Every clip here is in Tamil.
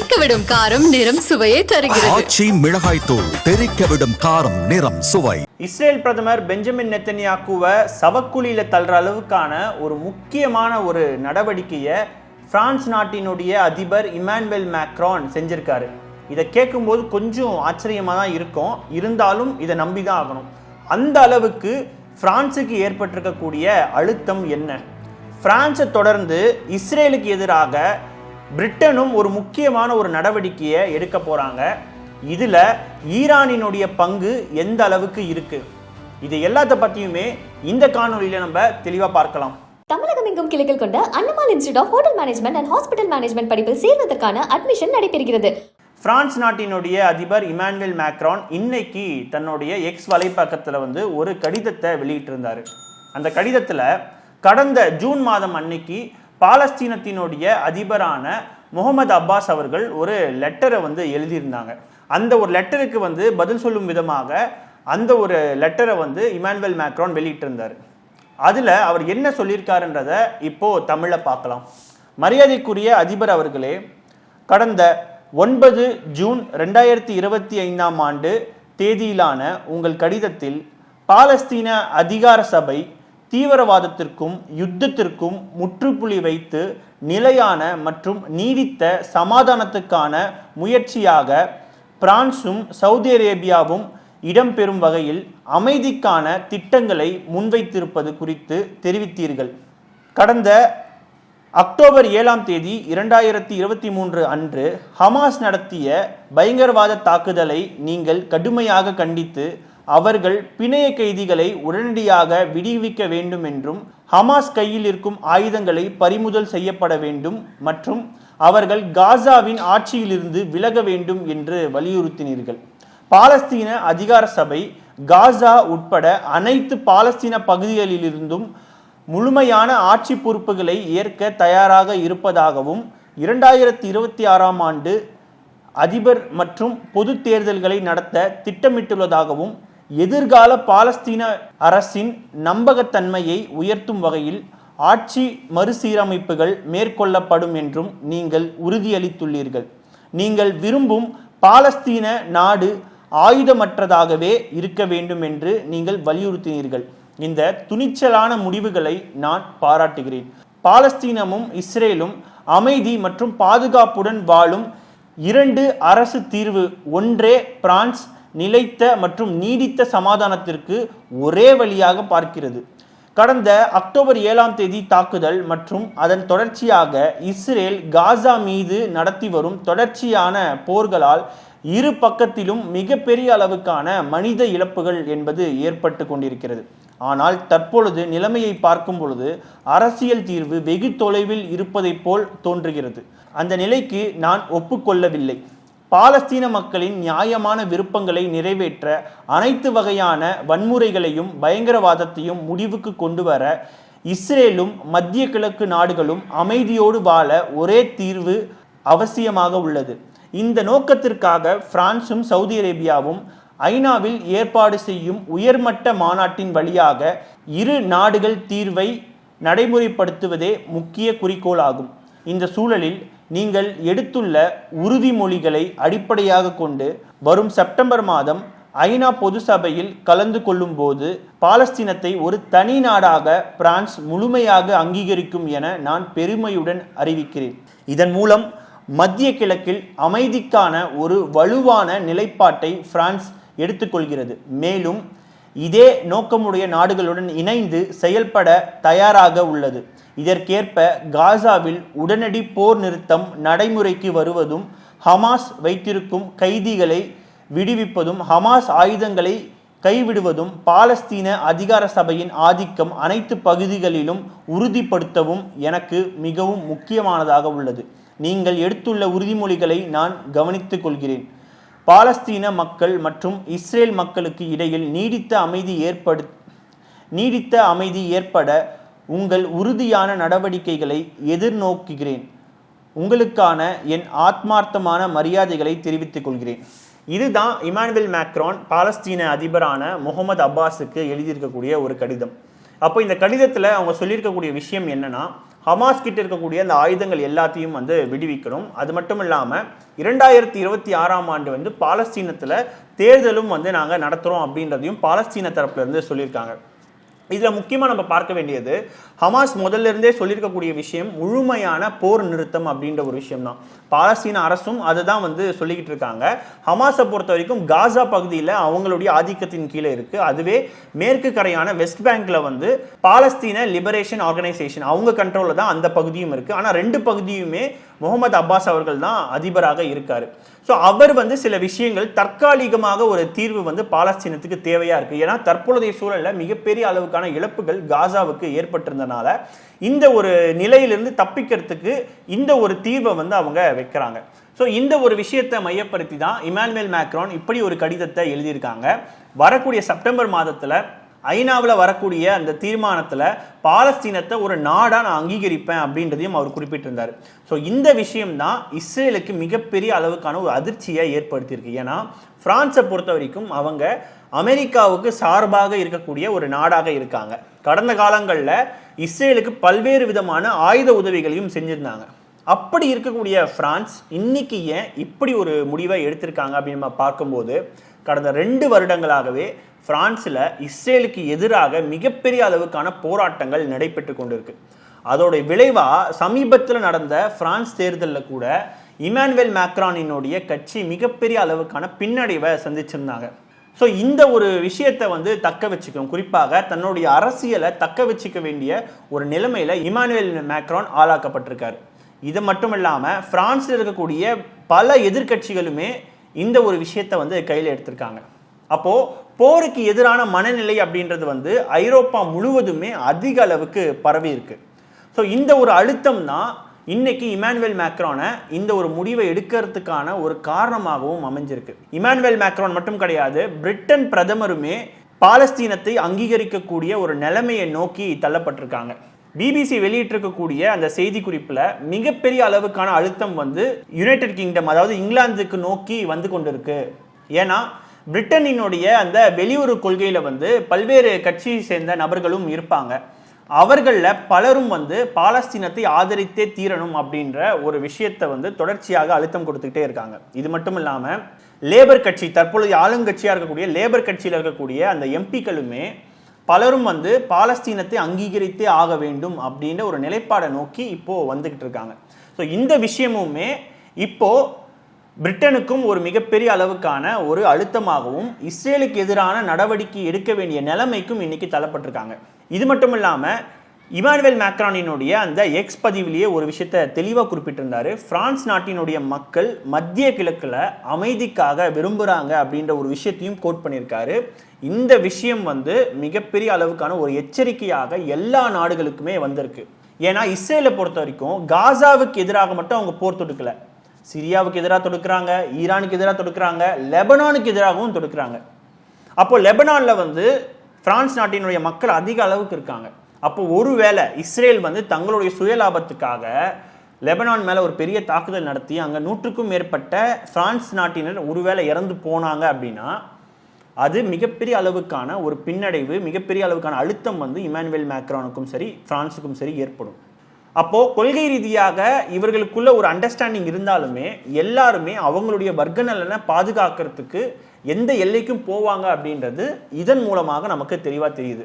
தெறிக்க விடும் காரம் நிறம் சுவையை தருகிறது. ஆச்சி மிளகாய் தூள் தெறிக்க விடும் காரம் நிறம் சுவை. இஸ்ரேல் பிரதமர் பெஞ்சமின் நெத்தன்யாக்குவை சவக்குழியில தள்ளுற அளவுக்கான ஒரு முக்கியமான ஒரு நடவடிக்கையை பிரான்ஸ் நாட்டினுடைய அதிபர் இமானுவேல் மேக்ரான் செஞ்சிருக்காரு. இதை கேட்கும்போது கொஞ்சம் ஆச்சரியமாக தான் இருக்கும். இருந்தாலும் இதை நம்பி தான் ஆகணும். அந்த அளவுக்கு பிரான்சுக்கு ஏற்பட்டிருக்கக்கூடிய அழுத்தம் என்ன? பிரான்ஸை தொடர்ந்து இஸ்ரேலுக்கு எதிராக பிரிட்டனும் ஒரு முக்கியமான ஒரு நடவடிக்கையை எடுக்க போறாங்க. இதுல ஈரானினுடைய பங்கு எந்த அளவுக்கு இருக்கு? இது எல்லாத்த பத்தியுமே இந்த காணொளியில நம்ம தெளிவா பார்க்கலாம். தமிழகம் எங்கும் கிளைகள் கொண்ட Annamal institute of hotel management and hospital management படிப்பில் சேர்வதற்கான அட்மிஷன் நடைபெறுகிறது. பிரான்ஸ் நாட்டினுடைய அதிபர் இமானுவேல் மேக்ரான் இன்னைக்கு தன்னுடைய எக்ஸ் வலைப்பக்கத்தில் வந்து ஒரு கடிதத்தை வெளியிட்டிருந்தாரு. அந்த கடிதத்தில் கடந்த ஜூன் மாதம் அன்னைக்கு பாலஸ்தீனத்தினுடைய அதிபரான முகமது அப்பாஸ் அவர்கள் ஒரு லெட்டரை வந்து எழுதியிருந்தாங்க. அந்த ஒரு லெட்டருக்கு வந்து பதில் சொல்லும் விதமாக அந்த ஒரு லெட்டரை வந்து இமானுவல் மேக்ரான் வெளியிட்டிருந்தார். அதில் அவர் என்ன சொல்லியிருக்காருன்றத இப்போ தமிழில் பார்க்கலாம். மரியாதைக்குரிய அதிபர் அவர்களே கடந்த ஒன்பது ஜூன் ரெண்டாயிரத்தி இருபத்தி ஐந்தாம் ஆண்டு தேதியிலான உங்கள் கடிதத்தில் பாலஸ்தீன அதிகார சபை தீவிரவாதத்திற்கும் யுத்தத்திற்கும் முற்றுப்புள்ளி வைத்து நிலையான மற்றும் நீடித்த சமாதானத்துக்கான முயற்சியாக பிரான்சும் சவுதி அரேபியாவும் இடம்பெறும் வகையில் அமைதிக்கான திட்டங்களை முன்வைத்திருப்பது குறித்து தெரிவித்தீர்கள். கடந்த அக்டோபர் ஏழாம் தேதி இரண்டாயிரத்தி இருபத்தி மூன்று அன்று ஹமாஸ் நடத்திய பயங்கரவாத தாக்குதலை நீங்கள் கடுமையாக கண்டித்து அவர்கள் பிணைய கைதிகளை உடனடியாக விடுவிக்க வேண்டும் என்றும் ஹமாஸ் கையில் இருக்கும் ஆயுதங்களை பறிமுதல் செய்யப்பட வேண்டும் மற்றும் அவர்கள் காசாவின் ஆட்சியிலிருந்து விலக வேண்டும் என்று வலியுறுத்தினீர்கள். பாலஸ்தீன அதிகார சபை காசா உட்பட அனைத்து பாலஸ்தீன பகுதிகளிலிருந்தும் முழுமையான ஆட்சி பொறுப்புகளை ஏற்க தயாராக இருப்பதாகவும் இரண்டாயிரத்தி இருபத்தி ஆறாம் ஆண்டு அதிபர் மற்றும் பொது தேர்தல்களை நடத்த திட்டமிட்டுள்ளதாகவும் எதிர்கால பாலஸ்தீன அரசின் நம்பகத்தன்மையை உயர்த்தும் வகையில் ஆட்சி மறுசீரமைப்புகள் மேற்கொள்ளப்படும் என்றும் நீங்கள் உறுதியளித்துள்ளீர்கள். நீங்கள் விரும்பும் பாலஸ்தீன நாடு ஆயுதமற்றதாகவே இருக்க வேண்டும் என்று நீங்கள் வலியுறுத்தினீர்கள். இந்த துணிச்சலான முடிவுகளை நான் பாராட்டுகிறேன். பாலஸ்தீனமும் இஸ்ரேலும் அமைதி மற்றும் பாதுகாப்புடன் வாழும் இரண்டு அரசு தீர்வு ஒன்றே பிரான்ஸ் நிலைத்த மற்றும் நீடித்த சமாதானத்திற்கு ஒரே வழியாக பார்க்கிறது. கடந்த அக்டோபர் ஏழாம் தேதி தாக்குதல் மற்றும் அதன் தொடர்ச்சியாக இஸ்ரேல் காசா மீது நடத்தி வரும் தொடர்ச்சியான போர்களால் இரு பக்கத்திலும் மிகப்பெரிய அளவுக்கான மனித இழப்புகள் என்பது ஏற்பட்டு கொண்டிருக்கிறது. ஆனால் தற்பொழுது நிலைமையை பார்க்கும் பொழுது அரசியல் தீர்வு வெகு தொலைவில் இருப்பதைப் போல் தோன்றுகிறது. அந்த நிலைக்கு நான் ஒப்புக்கொள்ளவில்லை. பாலஸ்தீன மக்களின் நியாயமான விருப்பங்களை நிறைவேற்ற அனைத்து வகையான வன்முறைகளையும் பயங்கரவாதத்தையும் முடிவுக்கு கொண்டு வர இஸ்ரேலும் மத்திய கிழக்கு நாடுகளும் அமைதியோடு வாழ ஒரே தீர்வு அவசியமாக உள்ளது. இந்த நோக்கத்திற்காக பிரான்சும் சவுதி அரேபியாவும் ஐநாவில் ஏற்பாடு செய்யும் உயர்மட்ட மாநாட்டின் வழியாக இரு நாடுகள் தீர்வை நடைமுறைப்படுத்துவதே முக்கிய குறிக்கோளாகும். இந்த சூழலில் நீங்கள் எடுத்துள்ள உறுதிமொழிகளை அடிப்படையாக கொண்டு வரும் செப்டம்பர் மாதம் ஐநா பொது சபையில் கலந்து கொள்ளும் போது பாலஸ்தீனத்தை ஒரு தனி நாடாக பிரான்ஸ் முழுமையாக அங்கீகரிக்கும் என நான் பெருமையுடன் அறிவிக்கிறேன். இதன் மூலம் மத்திய கிழக்கில் அமைதிக்கான ஒரு வலுவான நிலைப்பாட்டை பிரான்ஸ் எடுத்துக்கொள்கிறது. மேலும் இதே நோக்கமுடைய நாடுகளுடன் இணைந்து செயல்பட தயாராக உள்ளது. இதற்கேற்ப காசாவில் உடனடி போர் நிறுத்தம் நடைமுறைக்கு வருவதும் ஹமாஸ் வைத்திருக்கும் கைதிகளை விடுவிப்பதும் ஹமாஸ் ஆயுதங்களை கைவிடுவதும் பாலஸ்தீன அதிகார சபையின் ஆதிக்கம் அனைத்து பகுதிகளிலும் உறுதிப்படுத்தவும் எனக்கு மிகவும் முக்கியமானதாக உள்ளது. நீங்கள் எடுத்துள்ள உறுதிமொழிகளை நான் கவனித்துக் கொள்கிறேன். பாலஸ்தீன மக்கள் மற்றும் இஸ்ரேல் மக்களுக்கு இடையில் நீடித்த அமைதி ஏற்படு நீடித்த அமைதி ஏற்பட உங்கள் உறுதியான நடவடிக்கைகளை எதிர்நோக்குகிறேன். உங்களுக்கான என் ஆத்மார்த்தமான மரியாதைகளை தெரிவித்துக் கொள்கிறேன். இதுதான் இமானுவேல் மேக்ரான் பாலஸ்தீன அதிபரான முகமது அப்பாஸுக்கு எழுதியிருக்கக்கூடிய ஒரு கடிதம். அப்போ இந்த கடிதத்தில் அவங்க சொல்லியிருக்கக்கூடிய விஷயம் என்னன்னா ஹமாஸ் கிட்ட இருக்கக்கூடிய அந்த ஆயுதங்கள் எல்லாத்தையும் வந்து விடுவிக்கணும். அது மட்டும் இல்லாமல் இரண்டாயிரத்தி இருபத்தி ஆறாம் ஆண்டு வந்து பாலஸ்தீனத்தில் தேர்தலும் வந்து நாங்கள் நடத்துகிறோம் அப்படின்றதையும் பாலஸ்தீன தரப்புலேருந்து சொல்லியிருக்காங்க. இதில் முக்கியமாக நம்ம பார்க்க வேண்டியது ஹமாஸ் முதல்ல இருந்தே சொல்லியிருக்கக்கூடிய விஷயம் முழுமையான போர் நிறுத்தம் அப்படின்ற ஒரு விஷயம் தான் பாலஸ்தீன அரசும் அதை தான் வந்து சொல்லிக்கிட்டு இருக்காங்க. ஹமாஸை பொறுத்த வரைக்கும் காசா பகுதியில் அவங்களுடைய ஆதிக்கத்தின் கீழே இருக்கு. அதுவே மேற்கு கரையான வெஸ்ட் பேங்க்ல வந்து பாலஸ்தீன லிபரேஷன் ஆர்கனைசேஷன் அவங்க கண்ட்ரோலில் தான் அந்த பகுதியும் இருக்கு. ஆனால் ரெண்டு பகுதியுமே முகமது அப்பாஸ் அவர்கள் தான் அதிபராக இருக்காரு. ஸோ அவர் வந்து சில விஷயங்கள் தற்காலிகமாக ஒரு தீர்வு வந்து பாலஸ்தீனத்துக்கு தேவையா இருக்கு. ஏன்னா தற்பொழுதைய சூழலில் மிகப்பெரிய அளவுக்கான இழப்புகள் காசாவுக்கு ஏற்பட்டிருந்தனால இந்த ஒரு நிலையிலிருந்து தப்பிக்கிறதுக்கு இந்த ஒரு தீர்வை வந்து அவங்க வைக்கிறாங்க. ஸோ இந்த ஒரு விஷயத்தை மையப்படுத்தி தான் இமானுவேல் மேக்ரான் இப்படி ஒரு கடிதத்தை எழுதியிருக்காங்க. வரக்கூடிய செப்டம்பர் மாதத்துல ஐநாவில் வரக்கூடிய அந்த தீர்மானத்தில் பாலஸ்தீனத்தை ஒரு நாடாக நான் அங்கீகரிப்பேன் அப்படின்றதையும் அவர் குறிப்பிட்டிருந்தார். ஸோ இந்த விஷயம் தான் இஸ்ரேலுக்கு மிகப்பெரிய அளவுக்கான ஒரு அதிர்ச்சியை ஏற்படுத்தியிருக்கு. ஏன்னா பிரான்ஸை பொறுத்த வரைக்கும் அவங்க அமெரிக்காவுக்கு சார்பாக இருக்கக்கூடிய ஒரு நாடாக இருக்காங்க. கடந்த காலங்களில் இஸ்ரேலுக்கு பல்வேறு விதமான ஆயுத உதவிகளையும் செஞ்சுருந்தாங்க. அப்படி இருக்கக்கூடிய பிரான்ஸ் இன்னைக்கு ஏன் இப்படி ஒரு முடிவை எடுத்திருக்காங்க அப்படின்னு நம்ம பார்க்கும்போது கடந்த ரெண்டு வருடங்களாகவே பிரான்ஸில் இஸ்ரேலுக்கு எதிராக மிகப்பெரிய அளவுக்கான போராட்டங்கள் நடைபெற்று கொண்டிருக்கு. அதோடைய விளைவாக சமீபத்தில் நடந்த பிரான்ஸ் தேர்தலில் கூட இமானுவேல் மேக்ரானினுடைய கட்சி மிகப்பெரிய அளவுக்கான பின்னடைவை சந்திச்சிருந்தாங்க. ஸோ இந்த ஒரு விஷயத்தை வந்து தக்க வச்சுக்கும் குறிப்பாக தன்னுடைய அரசியலை தக்க வச்சுக்க வேண்டிய ஒரு நிலைமையில் இமானுவேல் மேக்ரான் ஆளாக்கப்பட்டிருக்காரு. இது மட்டும் இல்லாமல் பிரான்ஸில் இருக்கக்கூடிய பல எதிர்க்கட்சிகளுமே இந்த ஒரு விஷயத்தை வந்து கையில் எடுத்திருக்காங்க. அப்போ போருக்கு எதிரான மனநிலை அப்படின்றது வந்து ஐரோப்பா முழுவதுமே அதிக அளவுக்கு பரவி இருக்கு. ஸோ இந்த ஒரு அழுத்தம் தான் இன்னைக்கு இமானுவேல் மேக்ரானை இந்த ஒரு முடிவை எடுக்கிறதுக்கான ஒரு காரணமாகவும் அமைஞ்சிருக்கு. இமானுவேல் மேக்ரான் மட்டும் கிடையாது பிரிட்டன் பிரதமருமே பாலஸ்தீனத்தை அங்கீகரிக்கக்கூடிய ஒரு நிலைமையை நோக்கி தள்ளப்பட்டிருக்காங்க. பிபிசி வெளியிட்டிருக்கக்கூடிய அந்த செய்தி குறிப்பில் மிகப்பெரிய அளவுக்கான அழுத்தம் வந்து யுனைடெட் கிங்டம் அதாவது இங்கிலாந்துக்கு நோக்கி வந்து கொண்டிருக்கு. ஏன்னா பிரிட்டனினுடைய அந்த வெளியுறவு கொள்கையில் வந்து பல்வேறு கட்சியை சேர்ந்த நபர்களும் இருப்பாங்க. அவர்களில் பலரும் வந்து பாலஸ்தீனத்தை ஆதரித்தே தீரணும் அப்படின்ற ஒரு விஷயத்தை வந்து தொடர்ச்சியாக அழுத்தம் கொடுத்துக்கிட்டே இருக்காங்க. இது மட்டும் இல்லாமல் லேபர் கட்சி தற்பொழுது ஆளுங்கட்சியாக இருக்கக்கூடிய லேபர் கட்சியில் இருக்கக்கூடிய அந்த எம்பிக்களுமே பலரும் வந்து பாலஸ்தீனத்தை அங்கீகரித்தே ஆக வேண்டும் அப்படின்ற ஒரு நிலைப்பாடை நோக்கி இப்போது வந்துக்கிட்டு இருக்காங்க. ஸோ இந்த விஷயமுமே இப்போது பிரிட்டனுக்கும் ஒரு மிகப்பெரிய அளவுக்கான ஒரு அழுத்தமாகவும் இஸ்ரேலுக்கு எதிரான நடவடிக்கை எடுக்க வேண்டிய நிலைமைக்கும் இன்னைக்கு தள்ளப்பட்டிருக்காங்க. இது மட்டும் இல்லாமல் இமானுவேல் மேக்ரானினுடைய அந்த எக்ஸ் பதிவிலேயே ஒரு விஷயத்த தெளிவாக குறிப்பிட்டிருந்தார். பிரான்ஸ் நாட்டினுடைய மக்கள் மத்திய கிழக்கில் அமைதிக்காக விரும்புகிறாங்க அப்படின்ற ஒரு விஷயத்தையும் கோட் பண்ணியிருக்காரு. இந்த விஷயம் வந்து மிகப்பெரிய அளவுக்கான ஒரு எச்சரிக்கையாக எல்லா நாடுகளுக்குமே வந்திருக்கு. ஏன்னா இஸ்ரேலை பொறுத்த வரைக்கும் காசாவுக்கு எதிராக மட்டும் அவங்க போர் தொடுக்கல. சிரியாவுக்கு எதிராக தொடுக்கிறாங்க ஈரானுக்கு எதிராக தொடுக்கிறாங்க லெபனானுக்கு எதிராகவும் தொடுக்கிறாங்க. அப்போ லெபனானில் வந்து பிரான்ஸ் நாட்டினுடைய மக்கள் அதிக அளவுக்கு இருக்காங்க. அப்போ ஒருவேளை இஸ்ரேல் வந்து தங்களுடைய சுயலாபத்துக்காக லெபனான் மேலே ஒரு பெரிய தாக்குதல் நடத்தி அங்கே நூற்றுக்கும் மேற்பட்ட பிரான்ஸ் நாட்டினர் ஒருவேளை இறந்து போனாங்க அப்படின்னா அது மிகப்பெரிய அளவுக்கான ஒரு பின்னடைவு மிகப்பெரிய அளவுக்கான அழுத்தம் வந்து இமானுவேல் மேக்ரானுக்கும் சரி பிரான்ஸுக்கும் சரி ஏற்படும். அப்போ கொள்கை ரீதியாக இவர்களுக்குள்ள ஒரு அண்டர்ஸ்டாண்டிங் இருந்தாலுமே எல்லாருமே அவங்களுடைய வர்க்க நலனை பாதுகாக்கிறதுக்கு எந்த எல்லைக்கும் போவாங்க அப்படின்றது இதன் மூலமாக நமக்கு தெளிவாக தெரியுது.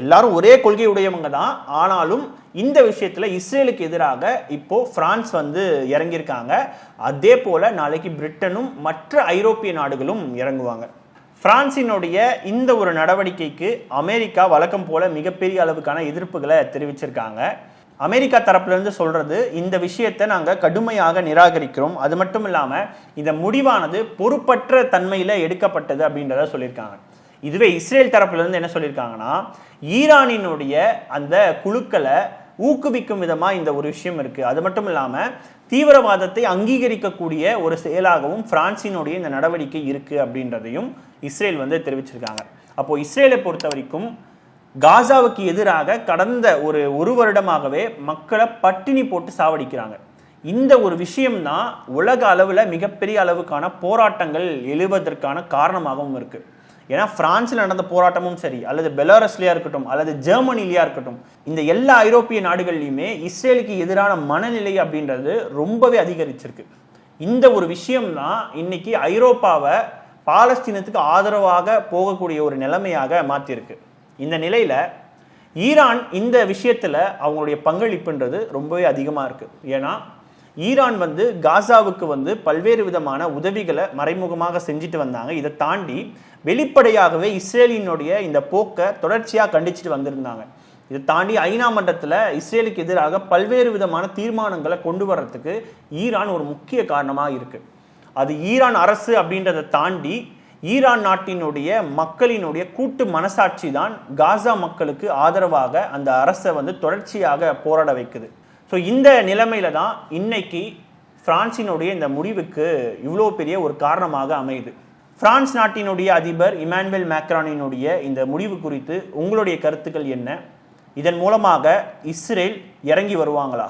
எல்லாரும் ஒரே கொள்கை உடையவங்க தான். ஆனாலும் இந்த விஷயத்துல இஸ்ரேலுக்கு எதிராக இப்போ பிரான்ஸ் வந்து இறங்கியிருக்காங்க. அதே போல நாளைக்கு பிரிட்டனும் மற்ற ஐரோப்பிய நாடுகளும் இறங்குவாங்க. பிரான்சினுடைய இந்த ஒரு நடவடிக்கைக்கு அமெரிக்கா வழக்கம் போல மிகப்பெரிய அளவுக்கான எதிர்ப்புகளை தெரிவிச்சிருக்காங்க. அமெரிக்கா தரப்பிலிருந்து சொல்கிறது சொல்றது இந்த விஷயத்தை நாங்கள் கடுமையாக நிராகரிக்கிறோம். அது மட்டும் இல்லாமல் இந்த முடிவானது பொறுப்பற்ற தன்மையில் எடுக்கப்பட்டது அப்படின்றத சொல்லியிருக்காங்க. இதுவே இஸ்ரேல் தரப்புலேருந்து என்ன சொல்லியிருக்காங்கன்னா ஈரானினுடைய அந்த குழுக்களை ஊக்குவிக்கும் விதமாக இந்த ஒரு விஷயம் இருக்குது அது மட்டும் இல்லாமல் தீவிரவாதத்தை அங்கீகரிக்கக்கூடிய ஒரு செயலாகவும் பிரான்சினுடைய இந்த நடவடிக்கை இருக்கு அப்படின்றதையும் இஸ்ரேல் வந்து தெரிவிச்சிருக்காங்க. அப்போ இஸ்ரேலை பொறுத்த வரைக்கும் காசாவுக்கு எதிராக கடந்த ஒரு ஒரு வருடமாகவே மக்களை பட்டினி போட்டு சாவடிக்கிறாங்க. இந்த ஒரு விஷயம்தான் உலக அளவில் மிகப்பெரிய அளவுக்கான போராட்டங்கள் எழுவதற்கான காரணமாகவும் இருக்குது ஏன்னா பிரான்ஸில் நடந்த போராட்டமும் சரி அல்லது பெலாரஸ்லையா இருக்கட்டும் அல்லது ஜெர்மனிலயா இருக்கட்டும் இந்த எல்லா ஐரோப்பிய நாடுகள்லையுமே இஸ்ரேலுக்கு எதிரான மனநிலை அப்படின்றது ரொம்பவே அதிகரிச்சிருக்கு. இந்த ஒரு விஷயம்தான் இன்னைக்கு ஐரோப்பாவை பாலஸ்தீனத்துக்கு ஆதரவாக போகக்கூடிய ஒரு நிலைமையாக மாற்றிருக்கு இந்த நிலையில ஈரான் இந்த விஷயத்தில் அவங்களுடைய பங்களிப்புன்றது ரொம்பவே அதிகமாக இருக்குது ஏன்னா ஈரான் வந்து காசாவுக்கு வந்து பல்வேறு விதமான உதவிகளை மறைமுகமாக செஞ்சுட்டு வந்தாங்க. இதை தாண்டி வெளிப்படையாகவே இஸ்ரேலினுடைய இந்த போக்கை தொடர்ச்சியாக கண்டிச்சுட்டு வந்திருந்தாங்க. இதை தாண்டி ஐநா மன்றத்தில் இஸ்ரேலுக்கு எதிராக பல்வேறு விதமான தீர்மானங்களை கொண்டு வர்றதுக்கு ஈரான் ஒரு முக்கிய காரணமாக இருக்குது அது ஈரான் அரசு அப்படின்றத தாண்டி ஈரான் நாட்டினுடைய மக்களினுடைய கூட்டு மனசாட்சி தான் காசா மக்களுக்கு ஆதரவாக அந்த அரசை வந்து தொடர்ச்சியாக போராட வைக்குது. ஸோ இந்த நிலைமையில தான் இன்னைக்கு பிரான்சினுடைய இந்த முடிவுக்கு இவ்வளோ பெரிய ஒரு காரணமாக அமையுது. பிரான்ஸ் நாட்டினுடைய அதிபர் இமானுவேல் மேக்ரானினுடைய இந்த முடிவு குறித்து உங்களுடைய கருத்துக்கள் என்ன? இதன் மூலமாக இஸ்ரேல் இறங்கி வருவாங்களா?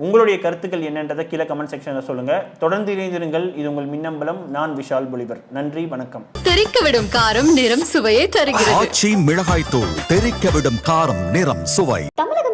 உங்களுடைய கருத்துக்கள் என்னன்றதை கீழே கமெண்ட் செக்ஷனில் சொல்லுங்க. தொடர்ந்து இணைந்திருங்கள். இது உங்கள் மின்னம்பலம். நான் விஷால் பொலிவர். நன்றி வணக்கம். தெறிக்க விடும் காரம் நிறம் சுவையை தருகிறது. ஆச்சி மிளகாய் தூள் தெறிக்க விடும் காரம் நிறம் சுவை.